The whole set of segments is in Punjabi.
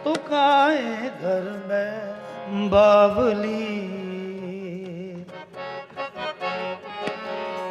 तू काए घर में बावली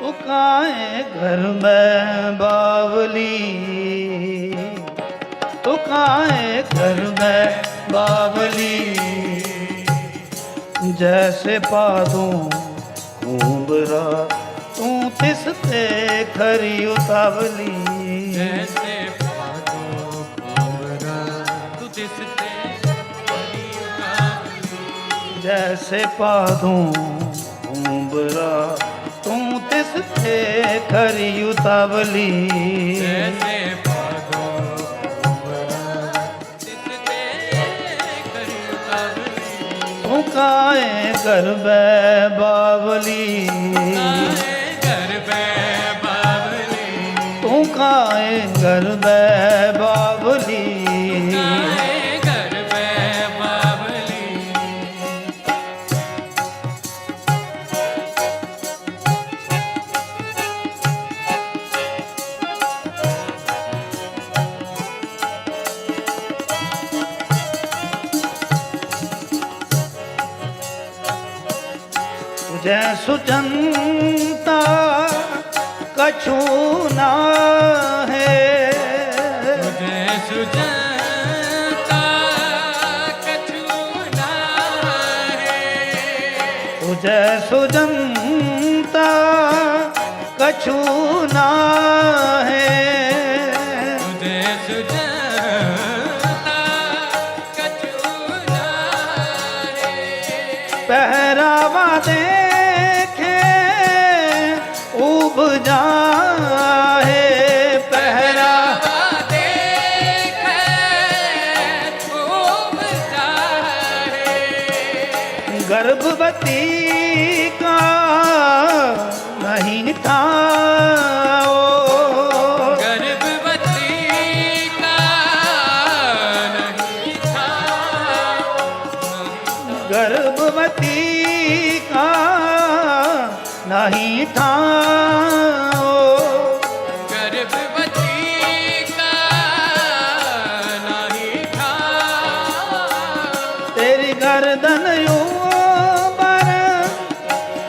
तू काए घर में बावली तू काए घर में बावली जैसे पादों कुंबरा तू तिसते खरी उतावली जैसे जैसे पादों कुंबरा तू तिसते खरी उतावली जैसे पादो कोवरा दिसते करी उतावली तू काए गरबे बावली आए घर पे बावली तू काए गरबे से सुजनता कछु ना है। मुझे सुजन कछु ना है। तुझे सुजनता कछु ना है। पहरावा दे उब जाए पहरा पहरावा देखे खूब चाहे गर्भवती का नहीं था ओ गर्भवती का नहीं था ਗਰਦਨ ਪਰ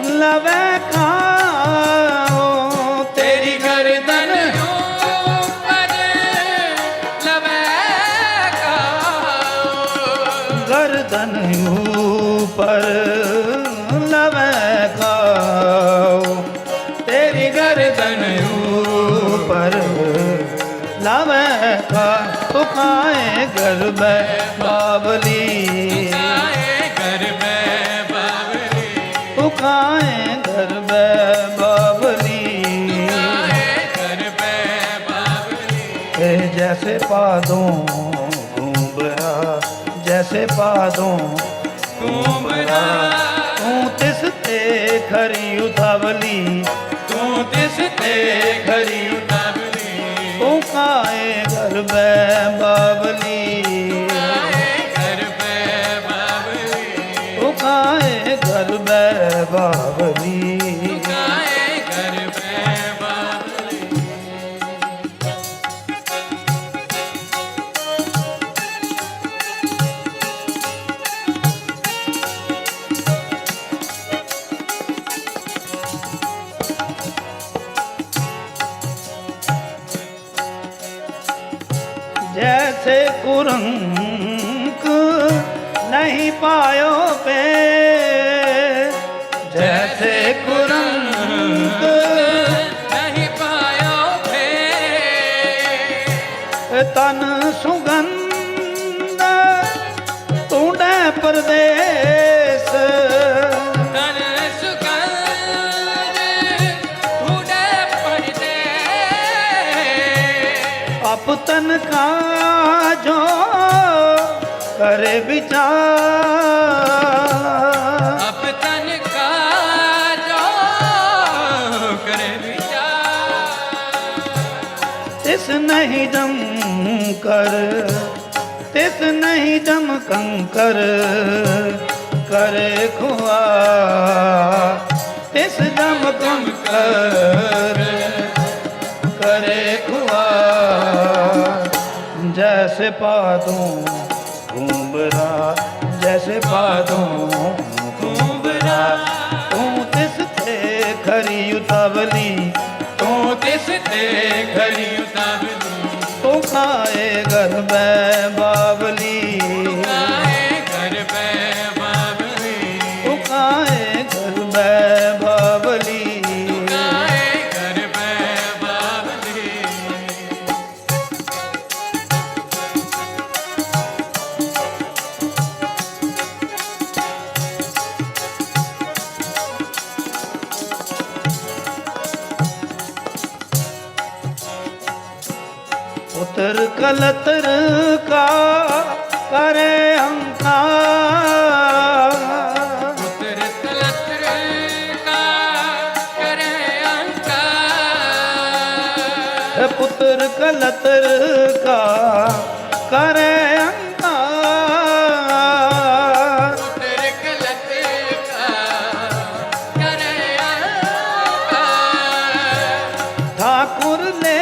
ਲਵੇ ਖਾਓ। ਤੇਰੀ ਗਰਦਨ ਉਬਰ ਲਵੇ ਖਾਓ। ਗਰਦਨ ਉਬਰ ਲਵੇ ਖਾਓ। ਤੇਰੀ ਗਰਦਨ ਉਬਰ ਲਵੇ ਖਾਓ। ਸੁਖਾਏ ਘਰ ਬੈ ਬਾਬਲੀ ਸੁਖਾਏ ਘਰ ਬੈ ਬਾਬਲੀ ਸੁਖਾਏ ਘਰ ਬੈ ਬਾਬਲੀ ਸੁਖਾਏ ਘਰ ਬੈ ਬਾਬਲੀ ਇਹ ਜੈਸੇ ਪਾਦੋਂ ਘੁੰਮਰਾ ਜੈਸੇ ਪਾਦੋਂ ਘੁੰਮਰਾ ਤੂੰ ਤਿਸ ਤੇ ਖਰੀ ਉਤਾਵਲੀ ਤੂੰ ਤਿਸ ਤੇ ਖਰੀ ਉਤਾਵਲੀ ਉਹ ਕਰਬੈ ਬਾਬਲੀ। ਕਰਬੈ ਬਾਬਲੀ। ਉਹ ਕਾਏ ਕਰਬੈ ਬਾਬਲੀ। ਸੇ ਕੁਰੰਕ ਨਹੀਂ ਪਾਇਓ ਪੇ। ਜੈਸੇ ਕੁਰੰਕ ਨਹੀਂ ਪਾਇਓ ਪੇ। ਤਨ ਸੁਗੰਧ ਤੂੰਡੇ ਪਰਦੇਸ। ਤਨ ਸੁਗੰਧ ਤੂੰਡੇ ਤਨ ਕਾ ਕਰ ਵਿਚਾਰ। ਅਬ ਤਨ ਕਾ ਜੋ ਕਰ ਵਿਚਾਰ। ਤਿਸ ਨਹੀਂ ਦਮ ਕਰ ਤਿਸ ਨਹੀਂ ਦਮ ਕੰਕਰ। ਕਰੇ ਖੁਆ ਤਿਸ ਦਮ ਕੰਕਰ। ਕਰੇ ਖੁਆ ਜੈਸੇ ਪਾ ਦੂੰ ਉਬਰਾ ਜੈਸੇ ਪਾਦੋਂ ਉਬਰਾ ਤੂੰ ਤਿਸ ਤੇ ਖਰੀ ਉਤਵਲੀ? ਤੂੰ ਤਿਸ ਤੇ ਖਰੀ ਉਤਵਲੀ? ਤੂੰ ਖਾਏ ਗਰਬੈ ਬਾਵਲੀ। गलत का करे ਪੁੱਤਰ ਕਲਤਰ ਕਾ ਕਰੇ ठाकुर ने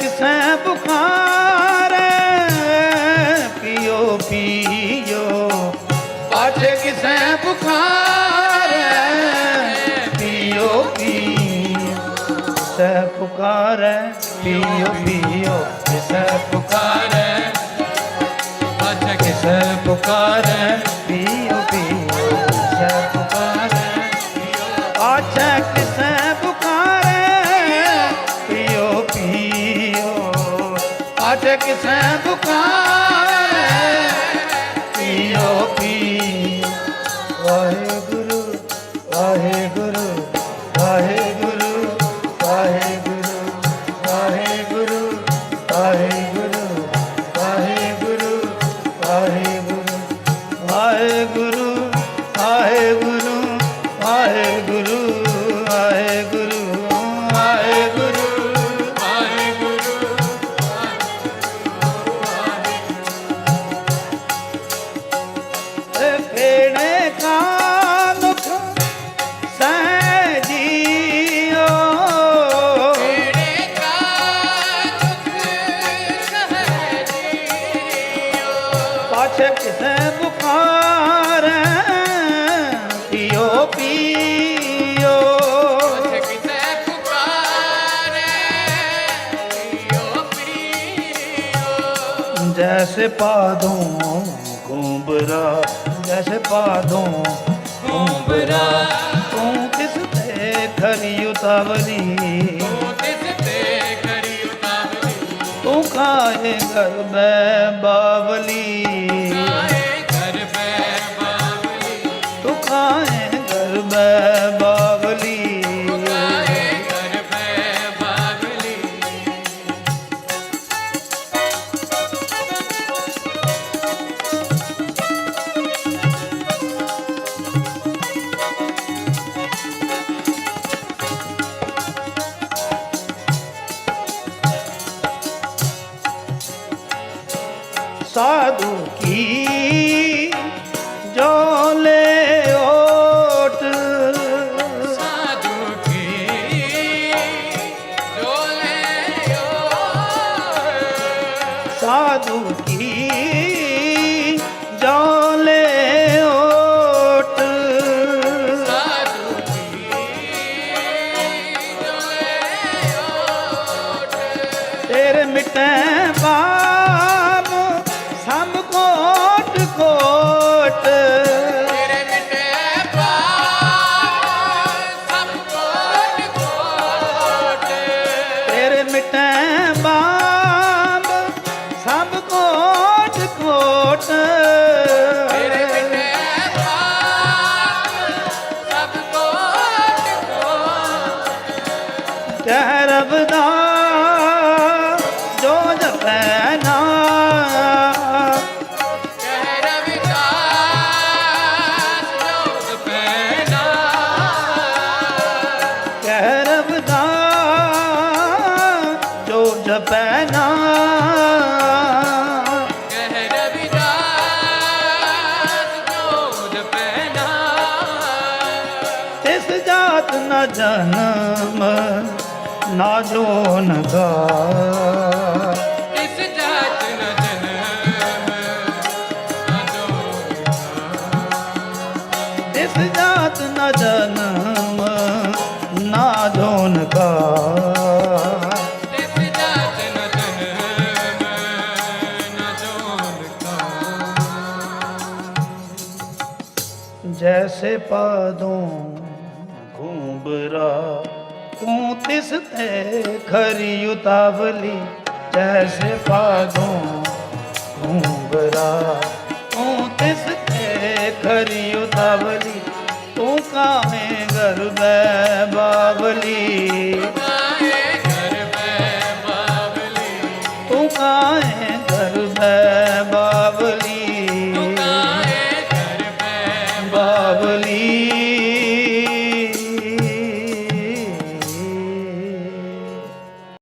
ਕਿਸੈ ਬੁਖਾਰ, ਪੀਓ ਪੀਓ। ਅੱਜ ਕਿਸੈ ਬੁਖਾਰ, ਪੀਓ ਪੀਓ। ਸੈ ਪੁਕਾਰ ਪੀਓ ਪੀਓ। ਕਿਸੈ ਪੁਕਾਰ ਅੱਜ ਕਿਸੈ ਪੁਕਾਰ ਸੈ ਪੁਕਾਰੇ ਪੀਓ ਪੀ ਵਾਹਿਗੁਰੂ ਵਾਹਿਗੁਰੂ ਵਾਹਿਗੁਰੂ ਵਾਹਿਗੁਰੂ ਵਾਹਿਗੁਰੂ ਵਾਹਿਗੁਰੂ। जैसे पादों घूमरा जैसे पादों घूमरा तू किस ते खरी उतावरी तू खाए घर में बावली तू खाए घर में estado ਤਿਸ ਜਾਤ ਨ ਜਨਮ ਨਾ ਜੋਨ ਗਾ ਇਸ ਜਾਤ ਨ ਜਨਮ ਨਾ ਜੋਨ ਗਾ ਇਸ ਜਾਤ ਨ ਜਨਮ ਨਾ ਪਾਦੋਂ ਘੂੰਬਰਾ ਤੂੰ ਤਿਸ ਤੇ ਖਰੀ ਉਤਾਵਲੀ, ਜੈਸੇ ਪਾਦੋਂ ਘੂੰਬਰਾ ਤੂੰ ਤਿਸ ਤੇ ਖਰੀ ਉਤਾਵਲੀ, ਤੂੰ ਕਾਵੇਂ ਗਰਬੈ ਬਾਵਲੀ।